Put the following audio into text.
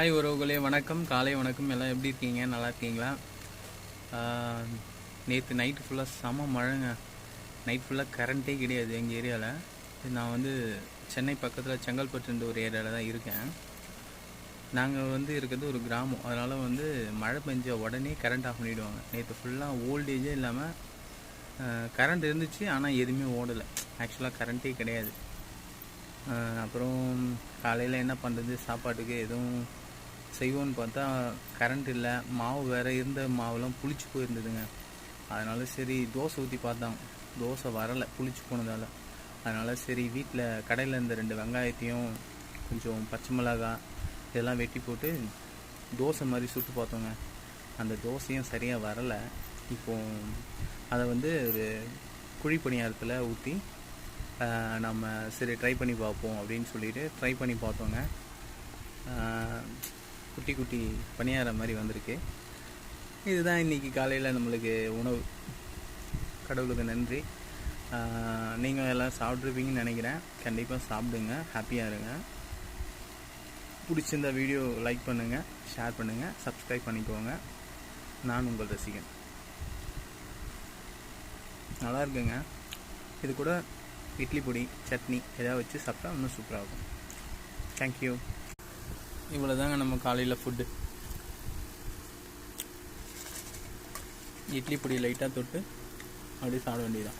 Hi உறவுகளே. வணக்கம். காலை வணக்கம். எல்லாம் எப்படி இருக்கீங்க? நல்லா இருக்கீங்களா? நேற்று நைட்டு ஃபுல்லாக செம மழைங்க. நைட் ஃபுல்லாக கரண்ட்டே கிடையாது எங்கள் ஏரியாவில் நான் வந்து சென்னை பக்கத்தில் செங்கல்பட்டுன்ற ஒரு ஏரியாவில் தான் இருக்கேன். நாங்கள் வந்து இருக்கிறது ஒரு கிராமம். அதனால் வந்து மழை பெஞ்ச உடனே கரண்ட் ஆஃப் பண்ணிவிடுவாங்க நேற்று ஃபுல்லாக ஓல்டேஜே இல்லாமல் கரண்ட் இருந்துச்சு ஆனால் எதுவுமே ஓடலை. ஆக்சுவலாக கரண்ட்டே கிடையாது. அப்புறம் காலையில் என்ன பண்ணுறது சாப்பாட்டுக்கு எதுவும் செய்வோன்னு பார்த்தா கரண்ட் இல்லை மாவு வேறு இருந்த மாவுலாம் புளிச்சு போயிருந்ததுங்க. அதனால் சரி தோசை ஊற்றி பார்த்தோம் தோசை வரலை புளிச்சு போனதால். அதனால் சரி வீட்டில் கடையில் இருந்த ரெண்டு வெங்காயத்தையும் கொஞ்சம் பச்சை மிளகாய் இதெல்லாம் வெட்டி போட்டு தோசை மாதிரி சுட்டு பார்த்தோங்க. அந்த தோசையும் சரியாக வரலை. இப்போ அதை வந்து ஒரு குழி பணியாரத்தில் ஊற்றி நம்ம சரி ட்ரை பண்ணி பார்ப்போம் அப்படின்னு சொல்லிட்டு ட்ரை பண்ணி பார்த்தோங்க. குட்டி குட்டி பணியாரம் மாதிரி வந்திருக்கு. இதுதான் இன்றைக்கி காலையில் நம்மளுக்கு உணவு. கடவுளுக்கு நன்றி. நீங்கள் எல்லாம் சாப்பிட்ருப்பீங்கன்னு நினைக்கிறேன். கண்டிப்பாக சாப்பிடுங்க. ஹாப்பியாக இருங்க. பிடிச்சிருந்த வீடியோ லைக் பண்ணுங்கள் ஷேர் பண்ணுங்கள் சப்ஸ்கிரைப் பண்ணிக்கோங்க. நான் உங்கள் ரசிகன். நல்லா இருக்குங்க. இது கூட இட்லி பொடி சட்னி எதாவது வச்சு சாப்பிட்டா இன்னும் சூப்பராக இருக்கும் தேங்க்யூ இவ்வளோ தாங்க நம்ம காலையில் ஃபுட்டு இட்லி பொடி லைட்டாக தொட்டு அப்படியே சாப்பிட வேண்டியதான்